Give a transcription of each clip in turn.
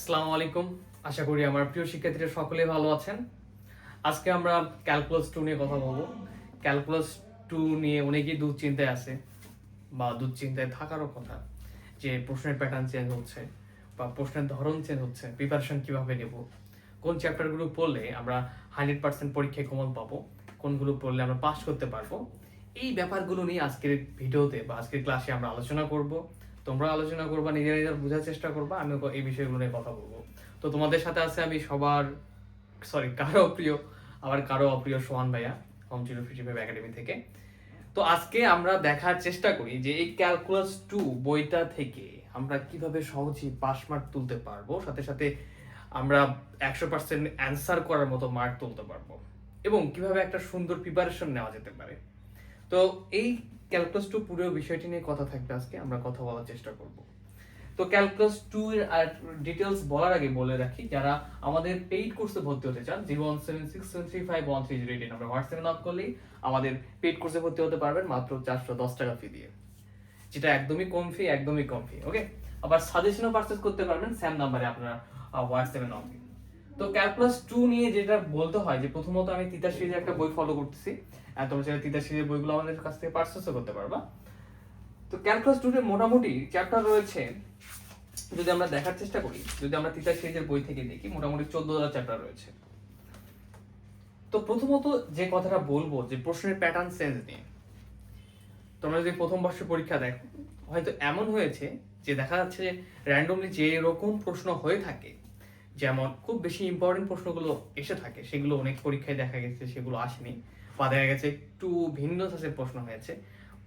আসসালামু আলাইকুম। আশা করি আমার প্রিয় শিক্ষার্থীরা সকলে ভালো আছেন। আজকে আমরা ক্যালকুলাস টু নিয়ে কথা বলব। ক্যালকুলাস টু নিয়ে অনেকেই দুশ্চিন্তায় আছে বা দুশ্চিন্তায় থাকারও কথা যে প্রশ্নের প্যাটার্ন চেঞ্জ হচ্ছে বা প্রশ্নের ধরন চেঞ্জ হচ্ছে প্রিপারেশন কীভাবে নেব, কোন চ্যাপ্টারগুলো পড়লে আমরা হান্ড্রেড পার্সেন্ট পরীক্ষায় কমন পাবো, কোনগুলো পড়লে আমরা পাস করতে পারব, এই ব্যাপারগুলো নিয়ে আজকের ভিডিওতে বা আজকের ক্লাসে আমরা আলোচনা করব। তোমরা আলোচনা করবা, নিজেরা নিজেরা বোঝার চেষ্টা করবা আমি এই বিষয়গুলো নিয়ে কথা বলব। তো তোমাদের সাথে আছে আমি সবার সরি কারও প্রিয়, আবার কারও অপ্রিয় সোহান ভাইয়া হোম একাডেমি থেকে। তো আজকে আমরা দেখার চেষ্টা করি যে এই ক্যালকুলাস টু বইটা থেকে আমরা কীভাবে সহজেই পাস মার্ক তুলতে পারব, সাথে সাথে আমরা একশো পার্সেন্ট অ্যান্সার করার মতো মার্ক তুলতে পারব, এবং কীভাবে একটা সুন্দর প্রিপারেশন নেওয়া যেতে পারে। তো এই ক্যালকুলাস টু পুরো বিষয়টি নিয়ে কথা থাকবে আজকে, আমরা কথা বলার চেষ্টা করব। তো ক্যালকুলাস টু এর ডিটেলস বলার আগে বলে রাখি, যারা আমাদের পেইড কোর্সে ভর্তি হতে চান zero one seven six seven three five one three zero eight আমরা হোয়াটসঅ্যাপে নক করলেই আমাদের পেইড কোর্সে ভর্তি হতে পারবেন মাত্র চারশো দশ টাকা ফি দিয়ে। যেটা একদমই কম ফি একদমই কম ফি ওকে আবার সাজেশনও পারচেস করতে পারবেন স্যাম নাম্বারে আপনারা হোয়াটসঅ্যাপে নক দিন। তো ক্যালকুলাস টু নিয়ে যেটা বলতে হয় যে প্রথমত আমি তিতাস সিরিজের একটা বই ফলো করতেছি, আর তোমরা তিতাস সিরিজের বইগুলো আমাদের কাছ থেকে পারচেসও করতে পারবা। তো ক্যালকুলাস টু এর মোটামুটি চ্যাপ্টার রয়েছে, যদি আমরা দেখার চেষ্টা করি, যদি আমরা তিতাস সিরিজের বই থেকে দেখি, মোটামুটি চোদ্দটা চ্যাপ্টার রয়েছে। তো প্রথমত যে কথাটা বলব, যে প্রশ্নের প্যাটার্ন সেন্স নিয়ে, তোমরা যদি প্রথম বর্ষের পরীক্ষা দেখো, হয়তো এমন হয়েছে যে দেখা যাচ্ছে যে র্যান্ডমলি যে রকম প্রশ্ন হয়ে থাকে যেমন খুব বেশি ইম্পর্টেন্ট প্রশ্নগুলো এসে থাকে, সেগুলো অনেক পরীক্ষায় দেখা গেছে, সেগুলো আসেনি। বা দেখা গেছে একটু ভিন্ন ধাঁচের প্রশ্ন হয়েছে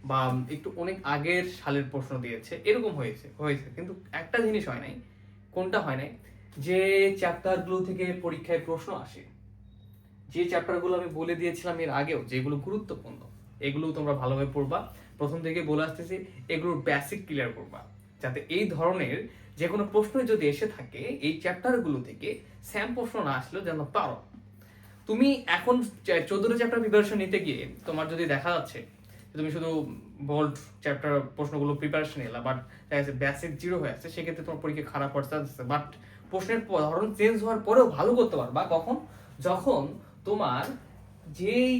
বা একটু অনেক আগের সালের প্রশ্ন দিয়েছে, এরকম হয়েছে হয়েছে। কিন্তু একটা জিনিস হয় নাই, কোনটা হয় নাই? যে চ্যাপ্টারগুলো থেকে পরীক্ষায় প্রশ্ন আসে, যে চ্যাপ্টারগুলো আমি বলে দিয়েছিলাম এর আগেও, যেগুলো গুরুত্বপূর্ণ এগুলো তোমরা ভালোভাবে পড়বা। প্রথম থেকে বলে আসতেছি, এগুলোর বেসিক ক্লিয়ার করবা। যাতে এই ধরনের যে কোনো প্রশ্ন যদি এসে থাকে, এই চ্যাপ্টারগুলো থেকে স্যাম প্রশ্ন না আসলেও যেন পারো। তুমি এখন চোদ্দটা চ্যাপ্টার প্রিপারেশন নিতে গিয়ে তোমার যদি দেখা যাচ্ছে তুমি শুধু বোল্ড চ্যাপ্টার প্রশ্নগুলো প্রিপারেশন নিলা বাট দেখা যাচ্ছে বেসিক জিরো হয়ে আছে সেক্ষেত্রে তোমার পরীক্ষা খারাপ হওয়ার চান্স আছে। বাট প্রশ্নের ধরন চেঞ্জ হওয়ার পরেও ভালো করতে পারবা। কখন? যখন তোমার যেই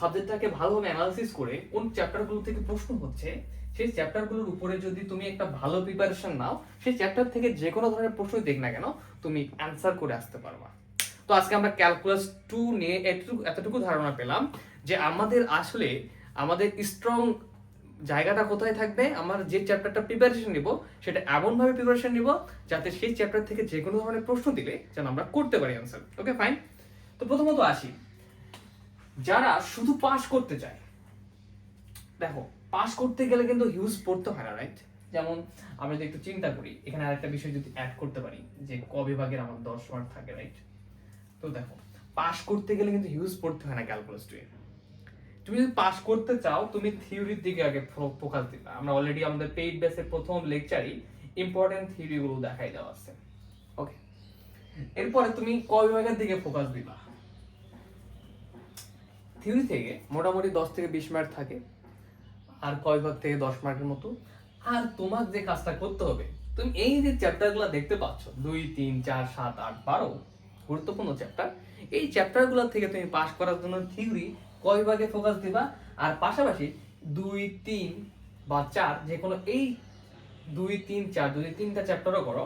সাবজেক্টটাকে ভালোভাবে অ্যানালিসিস করে কোন চ্যাপ্টারগুলো থেকে প্রশ্ন হচ্ছে সেই চ্যাপ্টারগুলোর উপরে যদি তুমি একটা ভালো প্রিপারেশন নাও, সেই চ্যাপ্টার থেকে যে কোনো ধরনের প্রশ্নই দেখ না কেন, তুমি অ্যান্সার করে আসতে পারবা। তো আজকে আমরা ক্যালকুলাস টু নিয়ে এতটুকু এতটুকু ধারণা পেলাম যে আমাদের আসলে আমাদের স্ট্রং জায়গাটা কোথায় থাকবে, আমার যে চ্যাপ্টারটা প্রিপারেশন নিব, সেটা এমনভাবে প্রিপারেশন নিব যাতে সেই চ্যাপ্টার থেকে যে কোনো ধরনের প্রশ্ন দিলে যেন আমরা করতে পারি অ্যান্সার ওকে ফাইন তো প্রথমত আসি। যারা শুধু পাস করতে চায়, দেখো পাস করতে গেলে কিন্তু হিউজ পড়তে হয় না রাইট যেমন আমরা যদি একটু চিন্তা করি, এখানে আরেকটা বিষয় যদি অ্যাড করতে পারি, যে ক বিভাগের আমার দশ মার্ক থাকে রাইট তো দেখো পাস করতে গেলে কিন্তু হিউজ পড়তে হয় না ক্যালকুলাস টু তুমি যদি পাস করতে চাও, তুমি থিওরির দিকে আগে ফোকাস দিবা। আমরা অলরেডি আমাদের পেইড বেসের প্রথম লেকচারই ইম্পর্টেন্ট থিওরিগুলো দেখাই দেওয়া আছে। ওকে এরপরে তুমি ক বিভাগের দিকে ফোকাস দিবা। থিওরি থেকে মোটামুটি দশ থেকে বিশ মার্ক থাকে। আর কয় ভাগ থেকে দশ মার্কের মতো? আর তোমার যে কাজটা করতে হবে, তুমি এই যে চ্যাপ্টারগুলো দেখতে পাচ্ছ, দুই, তিন, চার, সাত, আট, বারো, গুরুত্বপূর্ণ চ্যাপ্টার এই চ্যাপ্টারগুলো থেকে তুমি পাস করার জন্য থিওরি কয় ভাগে ফোকাস দিবা? আর পাশাপাশি দুই, তিন বা চার, যে কোনো এই দুই, তিন, চার, যদি তিনটা চ্যাপ্টারও করো,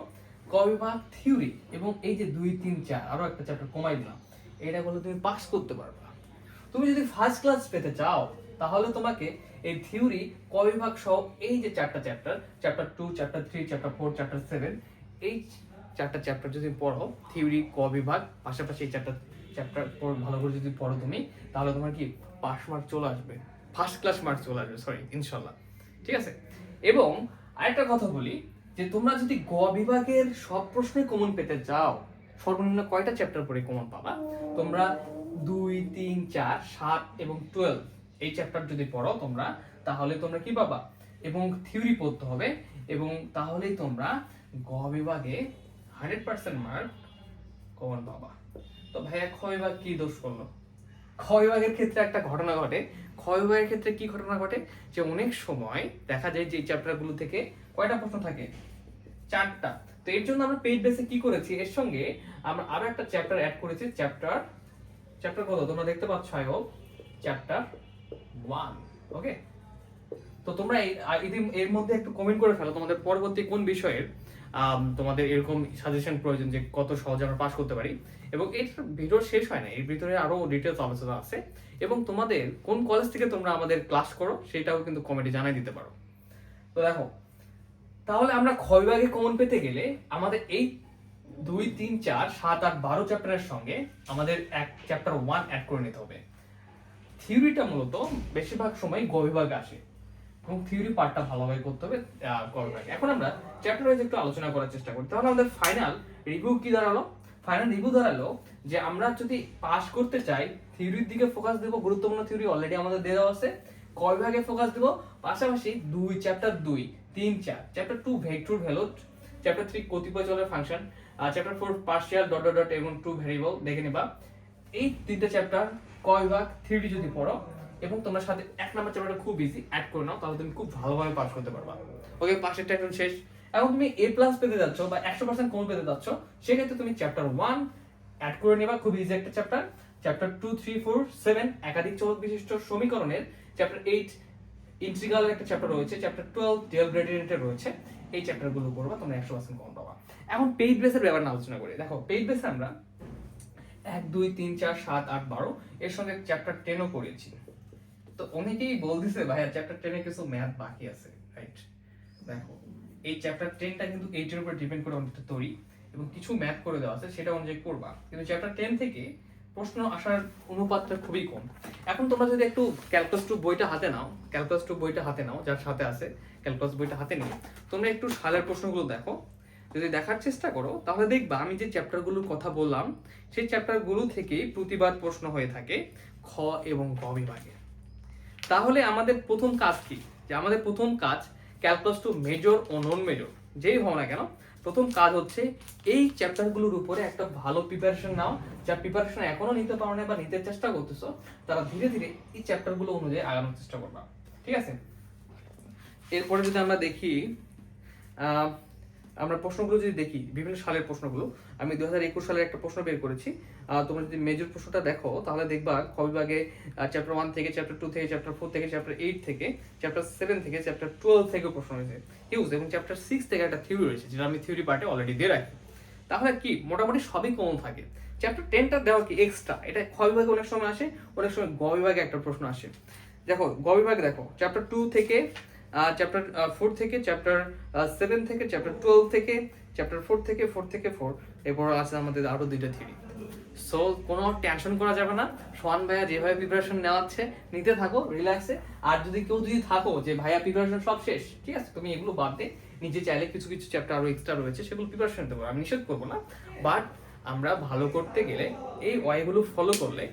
কয় ভাগ থিওরি এবং এই যে দুই, তিন, চার আরও একটা চ্যাপ্টার কমাই দিলাম, এটা করলে তুমি পাস করতে পারবা। তুমি যদি ফার্স্ট ক্লাস পেতে চাও তাহলে তোমাকে এই থিওরি কবিভাগ সহ এই যে চারটা chapter chapter two chapter three chapter four chapter seven এই চারটা চ্যাপ্টার যদি পড়ো থিওরি ক বিভাগ, পাশাপাশি এই চারটা চ্যাপ্টার ভালো করে যদি পড়ো তুমি, তাহলে তোমার কি পাস মার্ক চলে আসবে। ফার্স্ট ক্লাস মার্ক চলে আসবে সরি ইনশাল্লাহ। ঠিক আছে? এবং আরেকটা কথা বলি, যে তোমরা যদি গ বিভাগের সব প্রশ্নে কমন পেতে চাও, সর্বনিম্ন কয়টা চ্যাপ্টার পরে কমন পাবা? তোমরা দুই, তিন, চার, সাত এবং টুয়েলভ এই চ্যাপ্টার যদি পড়ো তোমরা, তাহলে তোমরা কি পাবা? এবং থিওরি পড়তে হবে, এবং তাহলেই তোমরা গ বিভাগে হান্ড্রেড পার্সেন্ট মার্ক কমন পাবা। তো ভাইয়া খ বিভাগ কি দোষ করল? খ বিভাগের ক্ষেত্রে একটা ঘটনা ঘটে। খ বিভাগের ক্ষেত্রে কি ঘটনা ঘটে? যে অনেক সময় দেখা যায় যে এই চ্যাপ্টারগুলো থেকে কয়টা প্রশ্ন থাকে? চারটা। তো এর জন্য আমরা পেইড বেসে কি করেছি? এর সঙ্গে আমরা আরও একটা চ্যাপ্টার অ্যাড করেছি। চ্যাপ্টার চ্যাপ্টার কত? তোমরা দেখতে পাচ্ছ I hope chapter one okay তো তোমরা এর মধ্যে একটু কমেন্ট করে ফেলো তোমাদের পরবর্তী কোন বিষয়ের তোমাদের এরকম সাজেশন প্রয়োজন যে কত সহজে আমরা পাস করতে পারি। এবং এর ভিডিও শেষ হয় না, এর ভিতরে আরও ডিটেলস আলোচনা আছে। এবং তোমাদের কোন কলেজ থেকে তোমরা আমাদের ক্লাস করো, সেটাও কিন্তু কমেন্টে জানাই দিতে পারো। তো দেখো, তাহলে আমরা ক্ষয় বিভাগে কমন পেতে গেলে আমাদের এই দুই, তিন, চার, সাত, আট, বারো চ্যাপ্টারের সঙ্গে আমাদের এক চ্যাপ্টার ওয়ান অ্যাড করে নিতে হবে। থিওরিটা মূলত বেশিরভাগ সময় গ আসে। এবং থিওরি পার্টটা ভালোভাবে করতে হবে আহ, এখন আমরা চ্যাপ্টার ওয়াইজ একটু আলোচনা করার চেষ্টা করি। তাহলে আমাদের ফাইনাল রিভিউ কি দাঁড়াল? ফাইনাল রিভিউ দাঁড়াল যে আমরা যদি পাস করতে চাই থিওরির দিকে ফোকাস দেবো গুরুত্বপূর্ণ থিওরি অলরেডি আমাদের দেওয়া আছে। ক বিভাগে ফোকাস দেবো? পাশাপাশি দুই চ্যাপ্টার দুই তিন চার। Chapter two vector valued chapter three কতিপয় চলের function chapter four partial dot dot dot এবং টু ভেরিয়েবল দেখে নিবা। এই তিনটে চ্যাপ্টার ক বিভাগ থ্রি যদি পড়ো, এবং তোমার সাথে এক নম্বর চ্যাপ্টারটা খুব ইজি অ্যাড করে নাও, তাহলে তুমি খুব ভালোভাবে পাস করতে পারবা। ওকে পাশের টেনশন শেষ। এখন তুমি এ প্লাস পেতে যাচ্ছ বা একশো পার্সেন্ট কম পেতে যাচ্ছ, সেক্ষেত্রে তুমি চ্যাপ্টার ওয়ান অ্যাড করে নেবা, খুব ইজি একটা chapter chapter two three four seven একাধিক চলক বিশিষ্ট সমীকরণের চ্যাপ্টার এইট ইন্টিগ্রালের একটা চ্যাপ্টার রয়েছে চ্যাপ্টার টুয়েলভ ডেল গ্রেডিয়েন্টের রয়েছে। এই চ্যাপ্টারগুলো পড়বা, তোমরা একশো পার্সেন্ট কম পাবা। এখন পেইড বেসের ব্যাপার নিয়ে আলোচনা করি। দেখো পেইড বেসে আমরা এক, দুই, তিন, চার, সাত, আট, বারো, এর সঙ্গে চ্যাপ্টার টেনও পড়েছি তো অনেকেই বলতেছে, ভাইয়া চ্যাপ্টার টেনে কিছু ম্যাথ বাকি আছে রাইট দেখো, এই চ্যাপ্টার টেনটা কিন্তু এইটের উপর ডিপেন্ড করে অনেকটা তৈরি, এবং কিছু ম্যাথ করে দেওয়া আছে, সেটা অনুযায়ী করবা। কিন্তু চ্যাপ্টার টেন থেকে প্রশ্ন আসার অনুপাতটা খুবই কম। এখন তোমরা যদি একটু ক্যালকুলাস টু বইটা হাতে নাও ক্যালকুলাস টু বইটা হাতে নাও, যার সাথে আছে ক্যালকুলাস বইটা হাতে নিয়ে, তোমরা একটু সালের প্রশ্নগুলো দেখো। যদি দেখার চেষ্টা করো, তাহলে দেখবা আমি যে চ্যাপ্টারগুলোর কথা বললাম, সেই চ্যাপ্টারগুলো থেকে প্রতিবার প্রশ্ন হয়ে থাকে খ এবং গ বিভাগে। তাহলে আমাদের প্রথম কাজ কি? যে আমাদের প্রথম কাজ ক্যালকুলাস টু মেজর ও নন মেজর যেই হও না কেন, প্রথম কাজ হচ্ছে এই চ্যাপ্টারগুলোর উপরে একটা ভালো প্রিপারেশন নাও, যা প্রিপারেশন এখনও নিতে পারো না বা নিতে চেষ্টা করতেছো, তারা ধীরে ধীরে এই চ্যাপ্টারগুলো অনুযায়ী আগানোর চেষ্টা করবা। ঠিক আছে? এরপরে যদি আমরা দেখি আমরা প্রশ্নগুলো যদি দেখি, বিভিন্ন সালের প্রশ্নগুলো, আমি দু হাজার একুশ সালের একটা প্রশ্ন বের করেছি। তোমরা যদি মেজর প্রশ্নটা দেখো, তাহলে দেখবা ক বিভাগে চ্যাপ্টার ওয়ান থেকে চ্যাপ্টার টু থেকে চ্যাপ্টার ফোর থেকে চ্যাপ্টার এইট থেকে চ্যাপ্টার সেভেন থেকে চ্যাপ্টার টুয়েলভ থেকে প্রশ্ন হয়েছে। হিউজ এবং চ্যাপ্টার সিক্স থেকে একটা থিওরি রয়েছে, যেটা আমি থিওরি পার্টে অলরেডি দিয়ে রাখি। তাহলে কি, মোটামুটি সবই কমন থাকে। চ্যাপ্টার টেনটা দেওয়া কি এক্সট্রা এটা খ বিভাগে অনেক সময় আসে, অনেক সময় গ বিভাগে একটা প্রশ্ন আসে। দেখো, গ বিভাগে দেখো চ্যাপ্টার টু থেকে চ্যাপ্টার ফোর থেকে চ্যাপ্টার সেভেন থেকে চ্যাপ্টার টুয়েলভ থেকে চ্যাপ্টার ফোর থেকে ফোর থেকে ফোর এরপর আছে আমাদের আরও দুইটা থিওরি সো কোনো টেনশন করা যাবে না। সোহান ভাইয়া যেভাবে প্রিপারেশন নেওয়াচ্ছে, নিতে থাকো রিল্যাক্সে আর যদি কেউ যদি থাকো যে, ভাইয়া প্রিপারেশন সব শেষ, ঠিক আছে, তুমি এগুলো বাদ দে। নিজে চাইলে কিছু কিছু চ্যাপ্টার আরও এক্সট্রা রয়েছে, সেগুলো প্রিপারেশন পারো আমি নিষেধ করব না। বাট আমরা ভালো করতে গেলে এই ওয়াইগুলো ফলো করলে,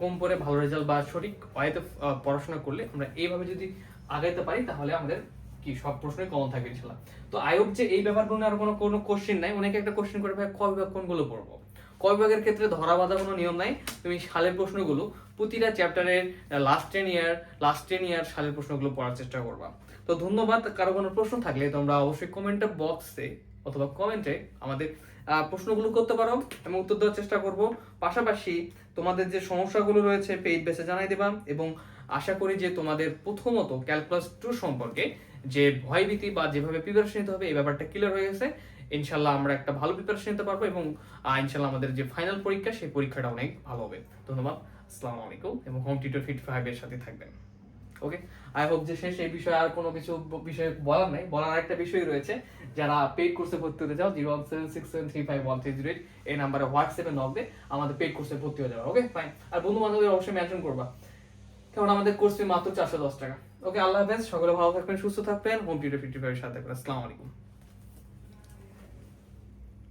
কম করে ভালো রেজাল্ট বা সঠিক ওয়াইতে পড়াশোনা করলে, আমরা এইভাবে যদি আগাইতে পারি, তাহলে আমাদের কি সব প্রশ্নই কমন থাকবে ইনশাল্লাহ। তো আয়োগ যে এই ব্যাপারগুলো আর কোনো কোনো কোশ্চেন নাই। অনেকে একটা কোশ্চেন করে, ভাই ক বিভাগ কোনগুলো পড়ব? ক বিভাগের ক্ষেত্রে ধরা বাঁধা কোনো নিয়ম নাই। তুমি সালের প্রশ্নগুলো প্রতিটা চ্যাপ্টারের last ten year last ten year সালের প্রশ্নগুলো পড়ার চেষ্টা করবা। তো ধন্যবাদ। কারও কোনো প্রশ্ন থাকলে তোমরা অবশ্যই কমেন্টে বক্সে অথবা কমেন্টে আমাদের প্রশ্নগুলো করতে পারো আমি উত্তর দেওয়ার চেষ্টা করব। পাশাপাশি তোমাদের যে সমস্যাগুলো রয়েছে পেইড বেসে জানাই দেবা এবং আশা করি যে তোমাদের প্রথমত ক্যালকুলাস টু সম্পর্কে যে ভয়ভীতি বা যেভাবে প্রিপারেশন নিতে হবে, এই ব্যাপারটা ক্লিয়ার হয়ে গেছে। ইনশাল্লাহ আমরা একটা ভালো প্রিপারেশন নিতে পারব এবং ইনশাল্লাহ আমাদের যে ফাইনাল পরীক্ষা, সেই পরীক্ষাটা অনেক ভালো হবে। ধন্যবাদ। আসসালামু আলাইকুম এবং হোম টিউটর ফিট ফাইভের সাথে থাকবেন। ওকে আই হোপ যে শেষ এই বিষয়ে আর কোনো কিছু বিষয়ে বলার নাই। বলার একটা বিষয় রয়েছে, যারা পেড কোর্সে ভর্তি হতে চাও zero one seven six seven three five one three zero eight এই নাম্বারে হোয়াটসঅ্যাপে নক দিয়ে আমাদের পেড কোর্সে ভর্তি হয়ে যাবে। ওকে ফাইন আর বন্ধু বান্ধবদের অবশ্যই মেনশন করবা। কারণ আমাদের কোর্স ফি মাত্র চারশো দশ টাকা। ওকে আল্লাহ হাফেজ, সকলে ভালো থাকবেন, সুস্থ থাকবেন হোম টিউটর ফিফটি ফাইভের সাথে আসসালামু আলাইকুম।